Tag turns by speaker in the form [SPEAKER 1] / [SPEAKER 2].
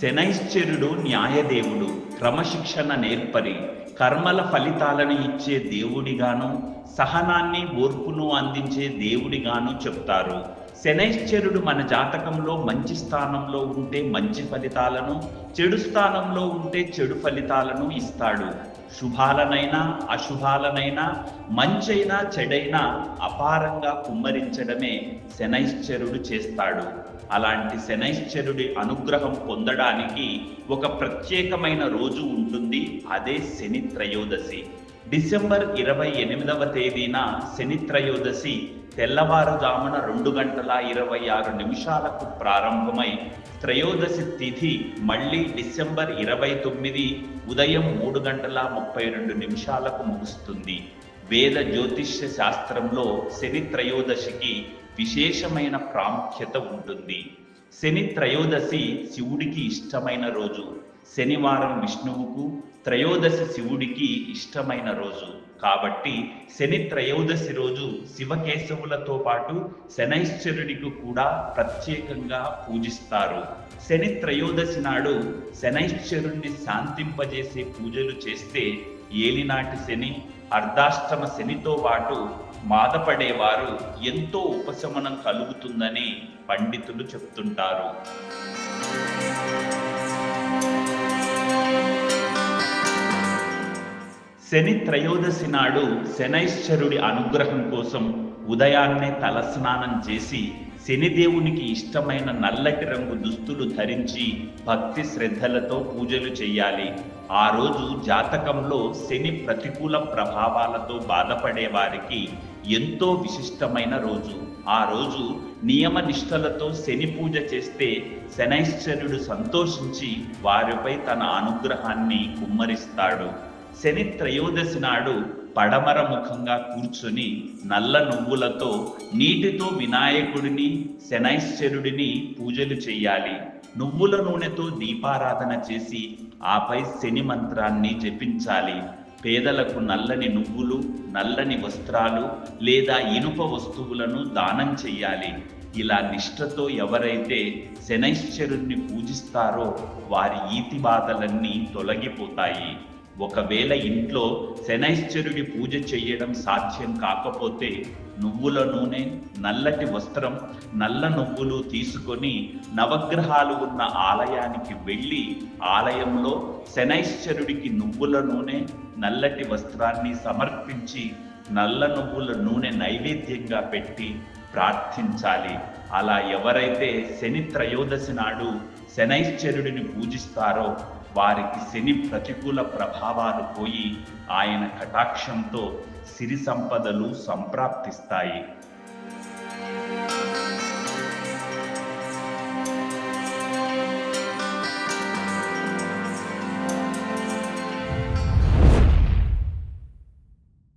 [SPEAKER 1] శనైశ్చరుడు న్యాయదేవుడు క్రమశిక్షణ నేర్పరి కర్మల ఫలితాలను ఇచ్చే దేవుడిగాను సహనాన్ని ఓర్పును అందించే దేవుడిగాను చెప్తారు. శనైశ్చరుడు మన జాతకంలో మంచి స్థానంలో ఉంటే మంచి ఫలితాలను చెడు స్థానంలో ఉంటే చెడు ఫలితాలను ఇస్తాడు. శుభాలనైనా అశుభాలనైనా మంచైనా చెడైనా అపారంగా కుమ్మరించడమే శనైశ్చరుడు చేస్తాడు. అలాంటి శనైశ్చరుడి అనుగ్రహం పొందడానికి ఒక ప్రత్యేకమైన రోజు ఉంటుంది అదే శని త్రయోదశి. డిసెంబర్ ఇరవై ఎనిమిదవ తేదీన శని త్రయోదశి తెల్లవారుజామున రెండు గంటల ఇరవై ఆరు నిమిషాలకు ప్రారంభమై త్రయోదశి తిథి మళ్ళీ డిసెంబర్ ఇరవై తొమ్మిది ఉదయం మూడు గంటల ముప్పై రెండు నిమిషాలకు ముగుస్తుంది. వేద జ్యోతిష్య శాస్త్రంలో శని త్రయోదశికి విశేషమైన ప్రాముఖ్యత ఉంటుంది. శని త్రయోదశి శివుడికి ఇష్టమైన రోజు. శనివారం విష్ణువుకు త్రయోదశి శివుడికి ఇష్టమైన రోజు. కాబట్టి శని త్రయోదశి రోజు శివకేశవులతో పాటు శనైశ్వరుడికి కూడా ప్రత్యేకంగా పూజిస్తారు. శని త్రయోదశి నాడు శనైశ్వరుణ్ణి శాంతింపజేసే పూజలు చేస్తే ఏలినాటి శని అర్ధాష్టమ శనితో పాటు బాధపడేవారు ఎంతో ఉపశమనం కలుగుతుందని పండితులు చెప్తుంటారు. శని త్రయోదశి నాడు శనైశ్వరుడి అనుగ్రహం కోసం ఉదయాన్నే తలస్నానం చేసి శనిదేవునికి ఇష్టమైన నల్లటి రంగు దుస్తులు ధరించి భక్తి శ్రద్ధలతో పూజలు చేయాలి. ఆ రోజు జాతకంలో శని ప్రతికూల ప్రభావాలతో బాధపడే వారికి ఎంతో విశిష్టమైన రోజు. ఆ రోజు నియమ నిష్టలతో శని పూజ చేస్తే శనైశ్వరుడు సంతోషించి వారిపై తన అనుగ్రహాన్ని కుమ్మరిస్తాడు. శని త్రయోదశి నాడు పడమర ముఖంగా కూర్చుని నల్ల నువ్వులతో నీటితో వినాయకుడిని శనైశ్వరుడిని పూజలు చేయాలి నువ్వుల నూనెతో దీపారాధన చేసి ఆపై శని మంత్రాన్ని జపించాలి. పేదలకు నల్లని నువ్వులు నల్లని వస్త్రాలు లేదా ఇనుప వస్తువులను దానం చెయ్యాలి. ఇలా నిష్ఠతో ఎవరైతే శనైశ్వరుణ్ణి పూజిస్తారో వారి ఈతి బాధలన్నీ తొలగిపోతాయి. ఒకవేళ ఇంట్లో శనైశ్చరుడి పూజ చేయడం సాధ్యం కాకపోతే నువ్వుల నూనె నల్లటి వస్త్రం నల్ల నువ్వులు తీసుకొని నవగ్రహాలు ఉన్న ఆలయానికి వెళ్ళి ఆలయంలో శనైశ్చరుడికి నువ్వుల నూనె నల్లటి వస్త్రాన్ని సమర్పించి నల్ల నువ్వుల నూనె నైవేద్యంగా పెట్టి ప్రార్థించాలి. అలా ఎవరైతే శని త్రయోదశి నాడు శనైశ్చరుడిని పూజిస్తారో వారికి శని ప్రతికూల ప్రభావాలు పోయి ఆయన కటాక్షంతో సిరి సంపదలు సంప్రాప్తిస్తాయి.